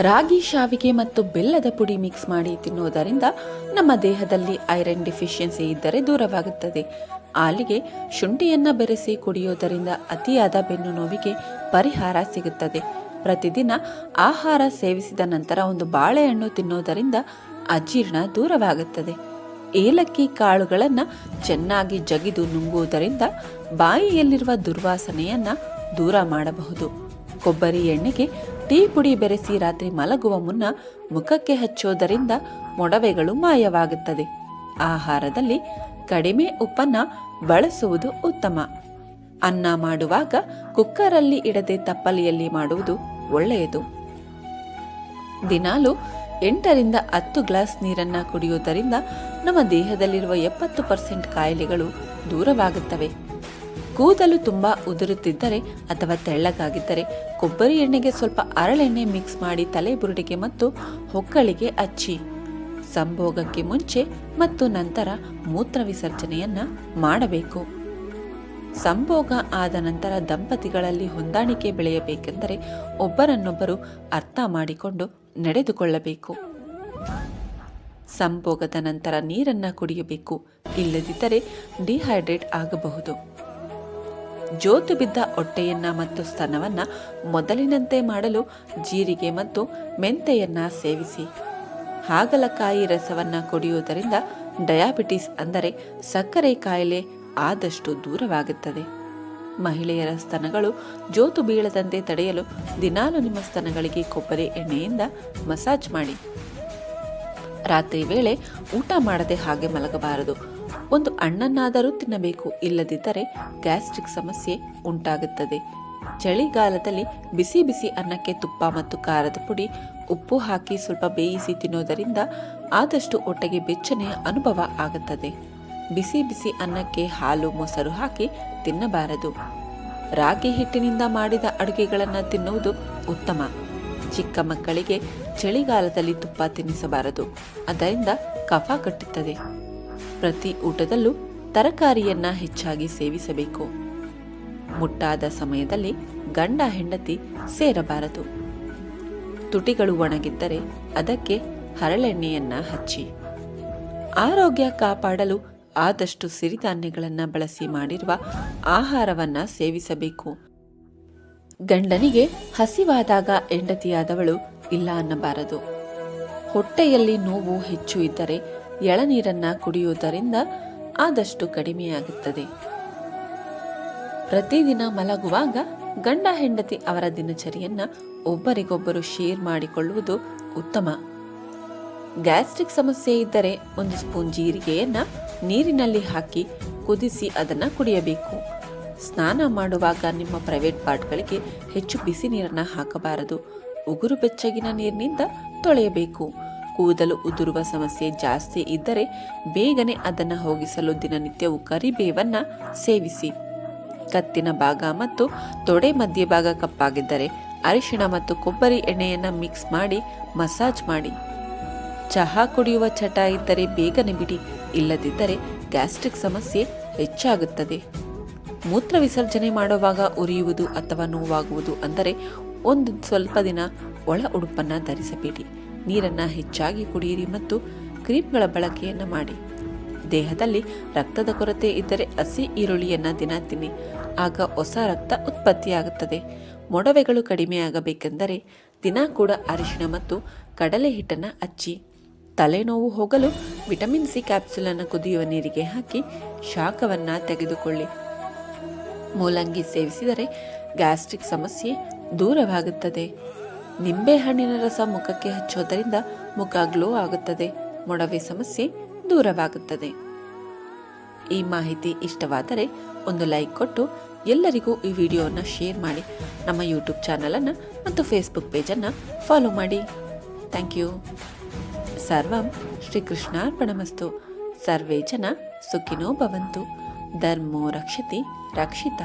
ರಾಗಿ, ಶಾವಿಗೆ ಮತ್ತು ಬೆಲ್ಲದ ಪುಡಿ ಮಿಕ್ಸ್ ಮಾಡಿ ತಿನ್ನುವುದರಿಂದ ನಮ್ಮ ದೇಹದಲ್ಲಿ ಐರನ್ ಡಿಫಿಷಿಯನ್ಸಿ ಇದ್ದರೆ ದೂರವಾಗುತ್ತದೆ. ಆಲಿಗೆ ಶುಂಠಿಯನ್ನ ಬೆರೆಸಿ ಕುಡಿಯೋದರಿಂದ ಅತಿಯಾದ ಬೆನ್ನು ನೋವಿಗೆ ಪರಿಹಾರ ಸಿಗುತ್ತದೆ. ಪ್ರತಿದಿನ ಆಹಾರ ಸೇವಿಸಿದ ನಂತರ ಒಂದು ಬಾಳೆಹಣ್ಣು ತಿನ್ನೋದರಿಂದ ಅಜೀರ್ಣ ದೂರವಾಗುತ್ತದೆ. ಏಲಕ್ಕಿ ಕಾಳುಗಳನ್ನು ಚೆನ್ನಾಗಿ ಜಗಿದು ನುಂಗುವುದರಿಂದ ಬಾಯಿಯಲ್ಲಿರುವ ದುರ್ವಾಸನೆಯನ್ನ ದೂರ ಮಾಡಬಹುದು. ಕೊಬ್ಬರಿ ಎಣ್ಣೆಗೆ ಟೀ ಪುಡಿ ಬೆರೆಸಿ ರಾತ್ರಿ ಮಲಗುವ ಮುನ್ನ ಮುಖಕ್ಕೆ ಹಚ್ಚೋದರಿಂದ ಮೊಡವೆಗಳು ಮಾಯವಾಗುತ್ತದೆ. ಆಹಾರದಲ್ಲಿ ಕಡಿಮೆ ಉಪ್ಪನ್ನ ಬಳಸುವುದು ಉತ್ತಮ. ಅನ್ನ ಮಾಡುವಾಗ ಕುಕ್ಕರಲ್ಲಿ ಇಡದೆ ತಪ್ಪಲಿಯಲ್ಲಿ ಮಾಡುವುದು ಒಳ್ಳೆಯದು. ದಿನಾಲು ಎಂಟರಿಂದ ಹತ್ತು ಗ್ಲಾಸ್ ನೀರನ್ನ ಕುಡಿಯುವುದರಿಂದ ನಮ್ಮ ದೇಹದಲ್ಲಿರುವ ಎಪ್ಪತ್ತು ಪರ್ಸೆಂಟ್ ಕಾಯಿಲೆಗಳು ದೂರವಾಗುತ್ತವೆ. ಕೂದಲು ತುಂಬ ಉದುರುತ್ತಿದ್ದರೆ ಅಥವಾ ತೆಳ್ಳಗಾಗಿದ್ದರೆ ಕೊಬ್ಬರಿ ಎಣ್ಣೆಗೆ ಸ್ವಲ್ಪ ಅರಳೆಣ್ಣೆ ಮಿಕ್ಸ್ ಮಾಡಿ ತಲೆ ಬುರುಡಿಗೆ ಮತ್ತು ಹೊಕ್ಕಳಿಗೆ ಹಚ್ಚಿ ಸಂಭೋಗಕ್ಕೆ ಮುಂಚೆ ಮತ್ತು ನಂತರ ಮೂತ್ರ ವಿಸರ್ಜನೆಯನ್ನ ಮಾಡಬೇಕು. ಸಂಭೋಗ ಆದ ನಂತರ ದಂಪತಿಗಳಲ್ಲಿ ಹೊಂದಾಣಿಕೆ ಬೆಳೆಯಬೇಕೆಂದರೆ ಒಬ್ಬರನ್ನೊಬ್ಬರು ಅರ್ಥ ಮಾಡಿಕೊಂಡು ನಡೆದುಕೊಳ್ಳಬೇಕು. ಸಂಭೋಗದ ನಂತರ ನೀರನ್ನ ಕುಡಿಯಬೇಕು. ಇಲ್ಲದಿದ್ದರೆ ಡಿಹೈಡ್ರೇಟ್ ಆಗಬಹುದು. ಜೋತು ಬಿದ್ದ ಹೊಟ್ಟೆಯನ್ನ ಮತ್ತು ಸ್ತನವನ್ನ ಮೊದಲಿನಂತೆ ಮಾಡಲು ಜೀರಿಗೆ ಮತ್ತು ಮೆಂತೆಯನ್ನ ಸೇವಿಸಿ. ಹಾಗಲಕಾಯಿ ರಸವನ್ನ ಕುಡಿಯುವುದರಿಂದ ಡಯಾಬಿಟಿಸ್ ಅಂದರೆ ಸಕ್ಕರೆ ಕಾಯಿಲೆ ಆದಷ್ಟು ದೂರವಾಗುತ್ತದೆ. ಮಹಿಳೆಯರ ಸ್ತನಗಳು ಜೋತು ಬೀಳದಂತೆ ತಡೆಯಲು ದಿನಾಲು ನಿಮ್ಮ ಸ್ತನಗಳಿಗೆ ಕೊಬ್ಬರಿ ಎಣ್ಣೆಯಿಂದ ಮಸಾಜ್ ಮಾಡಿ. ರಾತ್ರಿ ವೇಳೆ ಊಟ ಮಾಡದೆ ಹಾಗೆ ಮಲಗಬಾರದು. ಒಂದು ಹಣ್ಣನ್ನಾದರೂ ತಿನ್ನಬೇಕು, ಇಲ್ಲದಿದ್ದರೆ ಗ್ಯಾಸ್ಟ್ರಿಕ್ ಸಮಸ್ಯೆ ಉಂಟಾಗುತ್ತದೆ. ಚಳಿಗಾಲದಲ್ಲಿ ಬಿಸಿ ಬಿಸಿ ಅನ್ನಕ್ಕೆ ತುಪ್ಪ ಮತ್ತು ಖಾರದ ಪುಡಿ, ಉಪ್ಪು ಹಾಕಿ ಸ್ವಲ್ಪ ಬೇಯಿಸಿ ತಿನ್ನೋದರಿಂದ ಆದಷ್ಟು ಹೊಟ್ಟೆಗೆ ಬೆಚ್ಚನೆಯ ಅನುಭವ ಆಗುತ್ತದೆ. ಬಿಸಿ ಬಿಸಿ ಅನ್ನಕ್ಕೆ ಹಾಲು, ಮೊಸರು ಹಾಕಿ ತಿನ್ನಬಾರದು. ರಾಗಿ ಹಿಟ್ಟಿನಿಂದ ಮಾಡಿದ ಅಡುಗೆಗಳನ್ನು ತಿನ್ನುವುದು ಉತ್ತಮ. ಚಿಕ್ಕ ಮಕ್ಕಳಿಗೆ ಚಳಿಗಾಲದಲ್ಲಿ ತುಪ್ಪ ತಿನ್ನಿಸಬಾರದು. ಅದರಿಂದ ಕಫ ಕಟ್ಟುತ್ತದೆ. ಪ್ರತಿ ಊಟದಲ್ಲೂ ತರಕಾರಿಯನ್ನ ಹೆಚ್ಚಾಗಿ ಸೇವಿಸಬೇಕು. ಮುಟ್ಟಾದ ಸಮಯದಲ್ಲಿ ಗಂಡ ಹೆಂಡತಿ ಸೇರಬಾರದು. ತುಟಿಗಳು ಒಣಗಿದ್ದರೆ ಅದಕ್ಕೆ ಹರಳೆಣ್ಣೆಯನ್ನ ಹಚ್ಚಿ. ಆರೋಗ್ಯ ಕಾಪಾಡಲು ಆದಷ್ಟು ಸಿರಿಧಾನ್ಯಗಳನ್ನು ಬಳಸಿ ಮಾಡಿರುವ ಆಹಾರವನ್ನ ಸೇವಿಸಬೇಕು. ಗಂಡನಿಗೆ ಹಸಿವಾದಾಗ ಹೆಂಡತಿಯಾದವಳು ಇಲ್ಲ ಅನ್ನಬಾರದು. ಹೊಟ್ಟೆಯಲ್ಲಿ ನೋವು ಹೆಚ್ಚು ಇದ್ದರೆ ಎಳನೀರನ್ನ ಕುಡಿಯುವುದರಿಂದ ಆದಷ್ಟು ಕಡಿಮೆಯಾಗುತ್ತದೆ. ಪ್ರತಿದಿನ ಮಲಗುವಾಗ ಗಂಡ ಹೆಂಡತಿ ಅವರ ದಿನಚರಿಯನ್ನ ಒಬ್ಬರಿಗೊಬ್ಬರು ಶೇರ್ ಮಾಡಿಕೊಳ್ಳುವುದು ಉತ್ತಮ. ಗ್ಯಾಸ್ಟ್ರಿಕ್ ಸಮಸ್ಯೆ ಇದ್ದರೆ ಒಂದು ಸ್ಪೂನ್ ಜೀರಿಗೆಯನ್ನ ನೀರಿನಲ್ಲಿ ಹಾಕಿ ಕುದಿಸಿ ಅದನ್ನು ಕುಡಿಯಬೇಕು. ಸ್ನಾನ ಮಾಡುವಾಗ ನಿಮ್ಮ ಪ್ರೈವೇಟ್ ಪಾರ್ಟ್ಗಳಿಗೆ ಹೆಚ್ಚು ಬಿಸಿ ನೀರನ್ನು ಹಾಕಬಾರದು. ಉಗುರು ಬೆಚ್ಚಗಿನ ನೀರಿನಿಂದ ತೊಳೆಯಬೇಕು. ಕೂದಲು ಉದುರುವ ಸಮಸ್ಯೆ ಜಾಸ್ತಿ ಇದ್ದರೆ ಬೇಗನೆ ಅದನ್ನು ಹೋಗಿಸಲು ದಿನನಿತ್ಯವು ಕರಿಬೇವನ್ನು ಸೇವಿಸಿ. ಕತ್ತಿನ ಭಾಗ ಮತ್ತು ತೊಡೆ ಮಧ್ಯಭಾಗ ಕಪ್ಪಾಗಿದ್ದರೆ ಅರಿಶಿಣ ಮತ್ತು ಕೊಬ್ಬರಿ ಎಣ್ಣೆಯನ್ನು ಮಿಕ್ಸ್ ಮಾಡಿ ಮಸಾಜ್ ಮಾಡಿ. ಚಹಾ ಕುಡಿಯುವ ಚಟ ಇದ್ದರೆ ಬೇಗನೆ ಬಿಡಿ, ಇಲ್ಲದಿದ್ದರೆ ಗ್ಯಾಸ್ಟ್ರಿಕ್ ಸಮಸ್ಯೆ ಹೆಚ್ಚಾಗುತ್ತದೆ. ಮೂತ್ರ ವಿಸರ್ಜನೆ ಮಾಡುವಾಗ ಉರಿಯುವುದು ಅಥವಾ ನೋವಾಗುವುದು ಅಂದರೆ ಒಂದು ಸ್ವಲ್ಪ ದಿನ ಒಳ ಉಡುಪನ್ನು ಧರಿಸಬೇಡಿ. ನೀರನ್ನು ಹೆಚ್ಚಾಗಿ ಕುಡಿಯಿರಿ ಮತ್ತು ಕ್ರೀಮ್ಗಳ ಬಳಕೆಯನ್ನು ಮಾಡಿ. ದೇಹದಲ್ಲಿ ರಕ್ತದ ಕೊರತೆ ಇದ್ದರೆ ಹಸಿ ಈರುಳ್ಳಿಯನ್ನು ದಿನ ತಿನ್ನಿ. ಆಗ ಹೊಸ ರಕ್ತ ಉತ್ಪತ್ತಿಯಾಗುತ್ತದೆ. ಮೊಡವೆಗಳು ಕಡಿಮೆಯಾಗಬೇಕೆಂದರೆ ದಿನ ಕೂಡ ಅರಿಶಿಣ ಮತ್ತು ಕಡಲೆ ಹಿಟ್ಟನ್ನು ಹಚ್ಚಿ. ತಲೆನೋವು ಹೋಗಲು ವಿಟಮಿನ್ ಸಿ ಕ್ಯಾಪ್ಸುಲನ್ನು ಕುದಿಯುವ ನೀರಿಗೆ ಹಾಕಿ ಶಾಖವನ್ನು ತೆಗೆದುಕೊಳ್ಳಿ. ಮೂಲಂಗಿ ಸೇವಿಸಿದರೆ ಗ್ಯಾಸ್ಟ್ರಿಕ್ ಸಮಸ್ಯೆ ದೂರವಾಗುತ್ತದೆ. ನಿಂಬೆಹಣ್ಣಿನ ರಸ ಮುಖಕ್ಕೆ ಹಚ್ಚೋದರಿಂದ ಮುಖ ಗ್ಲೋ ಆಗುತ್ತದೆ. ಮೊಡವೆ ಸಮಸ್ಯೆ ದೂರವಾಗುತ್ತದೆ. ಈ ಮಾಹಿತಿ ಇಷ್ಟವಾದರೆ ಒಂದು ಲೈಕ್ ಕೊಟ್ಟು ಎಲ್ಲರಿಗೂ ಈ ವಿಡಿಯೋವನ್ನು ಶೇರ್ ಮಾಡಿ. ನಮ್ಮ ಯೂಟ್ಯೂಬ್ ಚಾನಲನ್ನು ಮತ್ತು ಫೇಸ್ಬುಕ್ ಪೇಜನ್ನು ಫಾಲೋ ಮಾಡಿ. ಥ್ಯಾಂಕ್ ಯು ಸರ್ವಂ ಶ್ರೀಕೃಷ್ಣಾರ್ಪಣಮಸ್ತು ಸರ್ವೇ ಜನ ಸುಖಿನೋ ಭವಂತು. ಧರ್ಮೋ ರಕ್ಷತಿ ರಕ್ಷಿತ.